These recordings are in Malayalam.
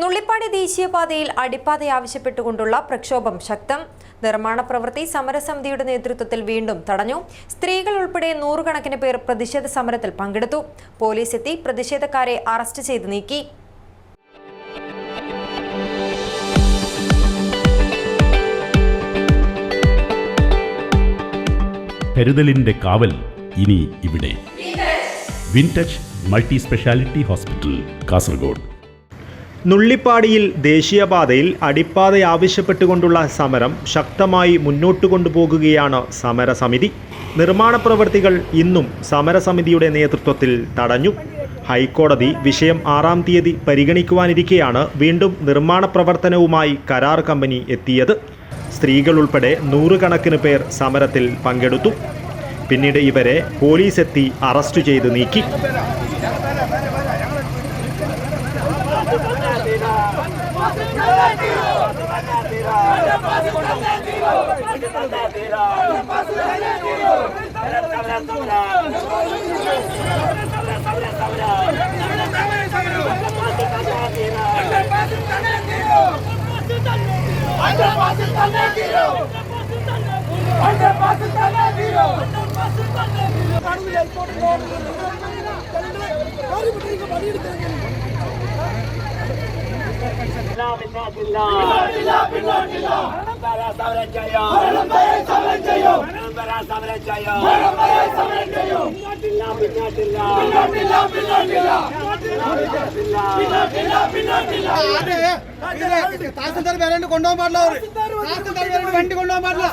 നുള്ളിപ്പാടി ദേശീയപാതയിൽ അടിപ്പാത ആവശ്യപ്പെട്ടുകൊണ്ടുള്ള പ്രക്ഷോഭം ശക്തം. നിർമ്മാണ പ്രവൃത്തി സമരസമിതിയുടെ നേതൃത്വത്തിൽ വീണ്ടും തടഞ്ഞു. സ്ത്രീകൾ ഉൾപ്പെടെ നൂറുകണക്കിന് പേർ പ്രതിഷേധ സമരത്തിൽ പങ്കെടുത്തു. പോലീസ് എത്തി പ്രതിഷേധക്കാരെ അറസ്റ്റ് ചെയ്ത് നീക്കി. കരുതലിന്റെ കാവൽ ഇനി ഇവിടെ. Wintouch multi speciality hospital Kasaragod. നുള്ളിപ്പാടിയിൽ ദേശീയപാതയിൽ അടിപ്പാത ആവശ്യപ്പെട്ടുകൊണ്ടുള്ള സമരം ശക്തമായി മുന്നോട്ട് കൊണ്ടുപോകുകയാണ് സമരസമിതി. നിർമ്മാണ പ്രവൃത്തികൾ ഇന്നും സമരസമിതിയുടെ നേതൃത്വത്തിൽ തടഞ്ഞു. ഹൈക്കോടതി വിഷയം ആറാം തീയതി പരിഗണിക്കുവാനിരിക്കെയാണ് വീണ്ടും നിർമ്മാണ പ്രവർത്തനവുമായി കരാർ കമ്പനി എത്തിയത്. സ്ത്രീകൾ ഉൾപ്പെടെ നൂറുകണക്കിന് പേർ സമരത്തിൽ പങ്കെടുത്തു. പിന്നീട് ഇവരെ പോലീസ് എത്തി അറസ്റ്റ് ചെയ്ത് നീക്കി. பாலியல் போட்டு போட்டு கண்டு அறிவு நீங்கள் வலியுறுத்தீங்க തഹസിൽദാർ വരാണ്ട് കൊണ്ടുപോകാൻ പാടില്ല അവർ തഹസിൽദാർ വരാണ്ട് വണ്ടി കൊണ്ടുപോകാൻ പാടില്ല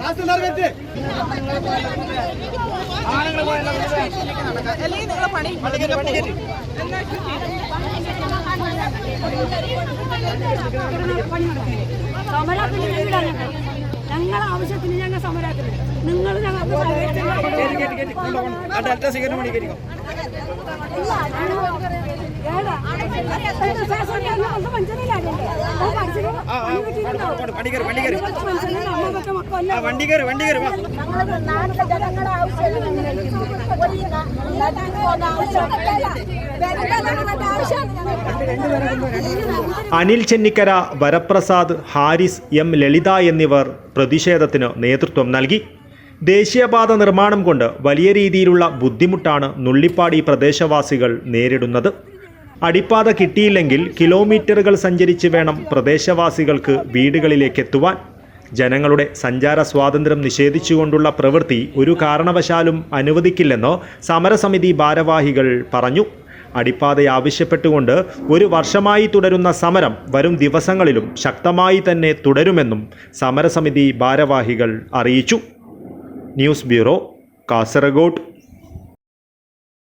തഹസിൽദാർ വെച്ച് സമരത്തിന് ഞങ്ങളാണ് ഞങ്ങളെ ആവശ്യത്തിന് ഞങ്ങൾ സമരത്തിന് നിങ്ങൾ ഞങ്ങൾക്ക് വണ്ടി കയറി വണ്ടി കയറി ആവശ്യം ആവശ്യം അനിൽ ചെന്നിക്കര വരപ്രസാദ് ഹാരിസ് എം ലളിത എന്നിവർ പ്രതിഷേധത്തിന് നേതൃത്വം നൽകി. ദേശീയപാത നിർമ്മാണം കൊണ്ട് വലിയ രീതിയിലുള്ള ബുദ്ധിമുട്ടാണ് നുള്ളിപ്പാടി പ്രദേശവാസികൾ നേരിടുന്നത്. അടിപ്പാത കിട്ടിയില്ലെങ്കിൽ കിലോമീറ്ററുകൾ സഞ്ചരിച്ച് വേണം പ്രദേശവാസികൾക്ക് വീടുകളിലേക്ക് എത്തുവാൻ. ജനങ്ങളുടെ സഞ്ചാര സ്വാതന്ത്ര്യം നിഷേധിച്ചുകൊണ്ടുള്ള പ്രവൃത്തി ഒരു കാരണവശാലും അനുവദിക്കില്ലെന്ന് സമരസമിതി ഭാരവാഹികൾ പറഞ്ഞു. അടിപ്പാത ആവശ്യപ്പെട്ടുകൊണ്ട് ഒരു വർഷമായി തുടരുന്ന സമരം വരും ദിവസങ്ങളിലും ശക്തമായി തന്നെ തുടരുമെന്നും സമരസമിതി ഭാരവാഹികൾ അറിയിച്ചു. News bureau Kasaragod.